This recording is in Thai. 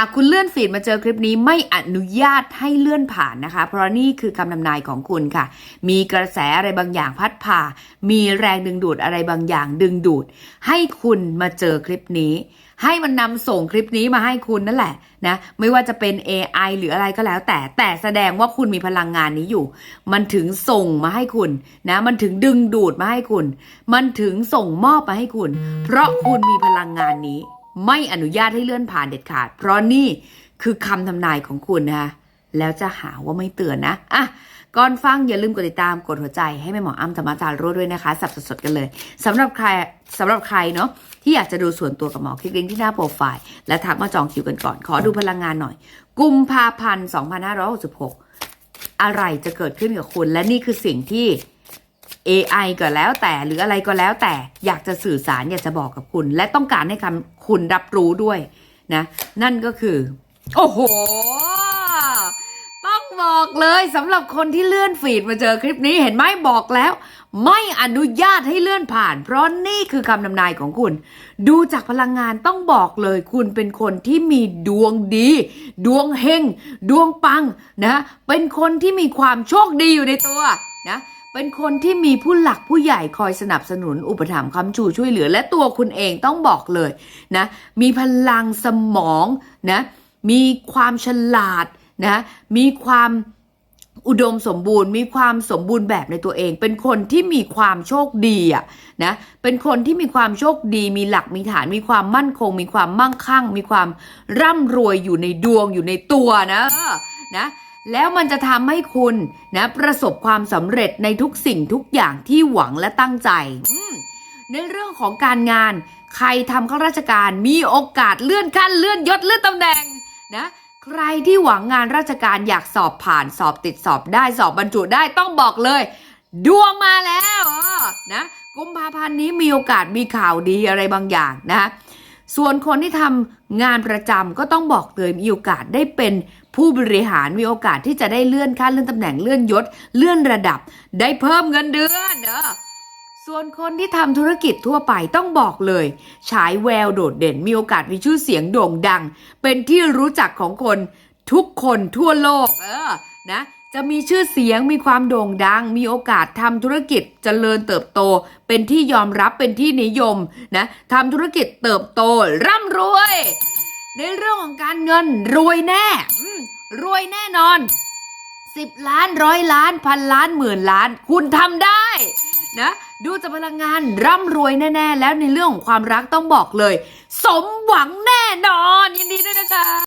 ากคุณเลื่อนฟีดมาเจอคลิปนี้ไม่อนุญาตให้เลื่อนผ่านนะคะ เพราะนี่คือคำนำนายของคุณค่ะ มีกระแสอะไรบางอย่างพัดพามีแรงดึงดูดอะไรบางอย่างดึงดูด ให้คุณมาเจอคลิปนี้ ให้มันนำส่งคลิปนี้มาให้คุณนั่นแหละนะไม่ว่าจะเป็น AI หรืออะไรก็แล้ว แต่แต่แสดงว่าคุณมีพลังงานนี้อยู่ มันถึงส่งมาให้คุณนะมันถึงดึงดูดมาให้คุณ มันถึงส่งมอบมาให้คุณ เพราะคุณมีพลังงานนี้ ไม่อนุญาตให้เลื่อนผ่านเด็ดขาด เพราะนี่คือคำทำนายของคุณนะคะแล้วจะหาว่าไม่เตือนนะอะก่อนฟังอย่าลืมกดติดตามกดหัวใจให้แม่หมออ้ำธรรมจารย์รู้ด้วยนะคะสับสดๆกันเลยสำหรับใครสำหรับใครเนาะที่อยากจะดูส่วนตัวกับหมอคลิกลิงก์ที่หน้าโปรไฟล์และทักมาจองคิวกันก่อน ขอดูพลังงานหน่อย กุมภาพันธ์ 2566 อะไรจะเกิดขึ้นกับคุณ และนี่คือสิ่งที่ AI ก็แล้วแต่หรืออะไรก็แล้วแต่อยากจะสื่อสารอยากจะบอกกับคุณ และต้องการให้คำคุณรับรู้ด้วยนะ นั่นก็คือ โอ้โห ต้องบอกเลยสำหรับคนที่เลื่อนฟีดมาเจอคลิปนี้เห็นไหมบอกแล้ว ไม่อนุญาตให้เลื่อนผ่าน เพราะนี่คือคำนำนายของคุณ ดูจากพลังงานต้องบอกเลย คุณเป็นคนที่มีดวงดี ดวงเฮงดวงปังนะ เป็นคนที่มีความโชคดีอยู่ในตัวนะ เป็นคนที่มีผู้หลักผู้ใหญ่คอยสนับสนุนอุปถัมภ์คำชูช่วยเหลือ และตัวคุณเองต้องบอกเลยนะมีพลังสมองนะมีความฉลาดนะมีความอุดมสมบูรณ์ มีความสมบูรณ์แบบในตัวเอง เป็นคนที่มีความโชคดีอะนะเป็นคนที่มีความโชคดี มีหลักมีฐาน มีความมั่นคง มีความมั่งคั่ง มีความร่ำรวยอยู่ในดวงอยู่ในตัวนะนะ แล้วมันจะทำให้คุณนะประสบความสำเร็จในทุกสิ่งทุกอย่างที่หวังและตั้งใจ ในเรื่องของการงาน ใครทำข้าราชการมีโอกาสเลื่อนขั้นเลื่อนยศเลื่อนตำแหน่งนะใครที่หวังงานราชการอยากสอบผ่านสอบติดสอบได้สอบบรรจุได้ต้องบอกเลย ดวงมาแล้วนะกุมภาพันธ์นี้มีโอกาสมีข่าวดีอะไรบางอย่างนะ ส่วนคนที่ทำงานประจำก็ต้องบอกเลยมีโอกาสได้เป็นผู้บริหารมีโอกาสที่จะได้เลื่อนขั้นเลื่อนตำแหน่งเลื่อนยศ เลื่อนระดับ ได้เพิ่มเงินเดือนเนอะส่วนคนที่ทำธุรกิจทั่วไปต้องบอกเลยฉายแววโดดเด่นมีโอกาสมีชื่อเสียงโด่งดัง เป็นที่รู้จักของคนทุกคนทั่วโลก เออนะ จะมีชื่อเสียงมีความโด่งดัง มีโอกาสทำธุรกิจเจริญเติบโต เป็นที่ยอมรับเป็นที่นิยมนะทำธุรกิจเติบโต ร่ำรวย ในเรื่องของการเงินรวยแน่รวยแน่นอนสิบล้านร้อยล้านพันล้านหมื่นล้าน คุณทำได้นะดูจากพลังงานร่ำรวยแน่ ๆ แล้วในเรื่องของความรักต้องบอกเลย สมหวังแน่นอน ยินดีด้วยนะคะ